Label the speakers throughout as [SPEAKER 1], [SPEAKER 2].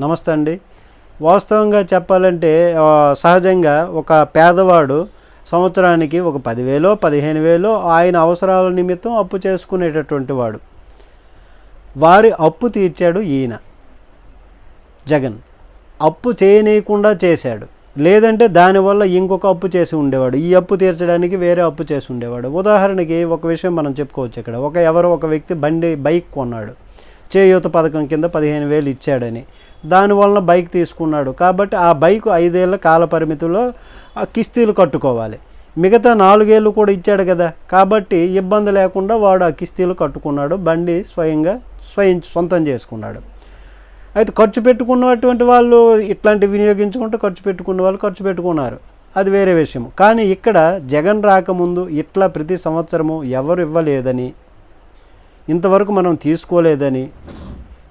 [SPEAKER 1] నమస్తే అండి. వాస్తవంగా చెప్పాలంటే సహజంగా ఒక పేదవాడు సంవత్సరానికి ఒక పదివేలో పదిహేను వేలో ఆయన అవసరాల నిమిత్తం అప్పు చేసుకునేటటువంటి వాడు. వారి అప్పు తీర్చాడు ఈయన. జగన్. అప్పు చేయనీయకుండా చేశాడు. లేదంటే దానివల్ల ఇంకొక అప్పు చేసి ఉండేవాడు. ఈ అప్పు తీర్చడానికి వేరే అప్పు చేసి ఉండేవాడు. ఉదాహరణకి ఒక విషయం మనం చెప్పుకోవచ్చు ఇక్కడ. ఒక ఎవరో ఒక వ్యక్తి బండి బైక్ కొన్నాడు. చేయూత పథకం కింద పదిహేను వేలు ఇచ్చాడని. దానివలన బైక్ తీసుకున్నాడు. కాబట్టి ఆ బైక్ ఐదేళ్ళ కాల పరిమితిలో ఆ కిస్తీలు కట్టుకోవాలి. మిగతా నాలుగేళ్ళు కూడా ఇచ్చాడు కదా. కాబట్టి ఇబ్బంది లేకుండా వాడు ఆ కిస్తీలు కట్టుకున్నాడు. బండి స్వయంగా స్వయం సొంతం చేసుకున్నాడు. అయితే ఖర్చు పెట్టుకున్నటువంటి వాళ్ళు ఇట్లాంటి వినియోగించుకుంటూ ఖర్చు పెట్టుకున్న వాళ్ళు ఖర్చు పెట్టుకున్నారు. అది వేరే విషయం కానీ ఇక్కడ జగన్ రాకముందు ఇట్లా ప్రతి సంవత్సరము ఎవరు ఇవ్వలేదని ఇంతవరకు మనం తీసుకోలేదని.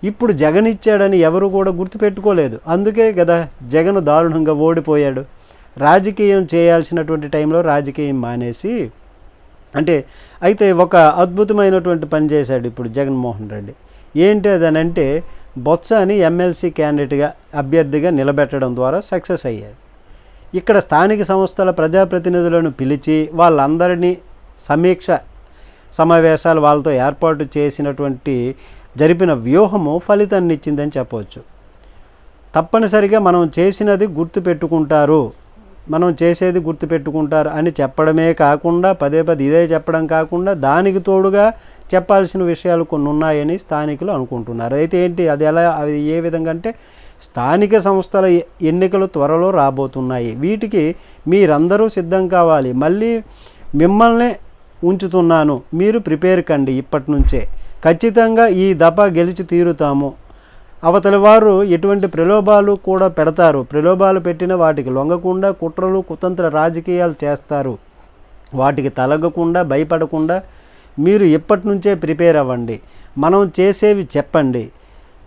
[SPEAKER 1] ఇప్పుడు జగన్ ఇచ్చాడని ఎవరు కూడా గుర్తుపెట్టుకోలేదు. అందుకే కదా జగన్ దారుణంగా ఓడిపోయాడు. రాజకీయం చేయాల్సినటువంటి టైంలో రాజకీయం మానేసి అంటే అయితే ఒక అద్భుతమైనటువంటి పని చేశాడు ఇప్పుడు జగన్మోహన్ రెడ్డి. ఏంటి అదనంటే బొత్స అని ఎమ్మెల్సీ క్యాండిడేట్గా అభ్యర్థిగా నిలబెట్టడం ద్వారా సక్సెస్ అయ్యాడు. ఇక్కడ స్థానిక సంస్థల ప్రజాప్రతినిధులను పిలిచి వాళ్ళందరినీ సమీక్ష సమావేశాలు వాళ్ళతో ఏర్పాటు చేసినటువంటి జరిపిన వ్యూహము ఫలితాన్ని ఇచ్చిందని చెప్పవచ్చు. తప్పనిసరిగా మనం చేసినది గుర్తు పెట్టుకుంటారు. మనం చేసేది గుర్తుపెట్టుకుంటారు అని చెప్పడమే కాకుండా పదే పదే ఇదే చెప్పడం కాకుండా దానికి తోడుగా చెప్పాల్సిన విషయాలు కొన్ని ఉన్నాయని స్థానికులు అనుకుంటున్నారు. అయితే ఏంటి అది ఎలా అది ఏ విధంగా అంటే స్థానిక సంస్థల ఎన్నికలు త్వరలో రాబోతున్నాయి. వీటికి మీరందరూ సిద్ధం కావాలి. మళ్ళీ మిమ్మల్ని ఉంచుతున్నాను. మీరు ప్రిపేర్ కండి ఇప్పటి నుంచే ఖచ్చితంగా ఈ దఫా గెలిచి తీరుతాము. అవతలి వారు ఎటువంటి ప్రలోభాలు కూడా పెడతారు. ప్రలోభాలు పెట్టిన వాటికి లొంగకుండా కుట్రలు కుతంత్ర రాజకీయాలు చేస్తారు. వాటికి తలగకుండా భయపడకుండా మీరు ఇప్పటి నుంచే ప్రిపేర్ అవ్వండి. మనం చేసేవి చెప్పండి.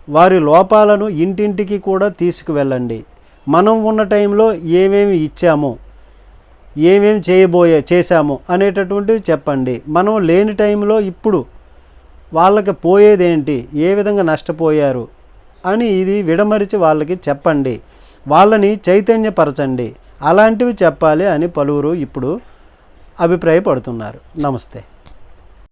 [SPEAKER 1] వారి లోపాలను ఇంటింటికి కూడా తీసుకువెళ్ళండి. మనం ఉన్న టైంలో ఏమేమి ఇచ్చామో ఏమేమి చేయబోయే చేశాము అనేటటువంటివి చెప్పండి. మనం లేని టైంలో ఇప్పుడు వాళ్ళకి పోయేదేంటి? ఏ విధంగా నష్టపోయారు? అని ఇది విడమరిచి వాళ్ళకి చెప్పండి. వాళ్ళని చైతన్యపరచండి. అలాంటివి చెప్పాలి అని పలువురు ఇప్పుడు అభిప్రాయపడుతున్నారు. నమస్తే.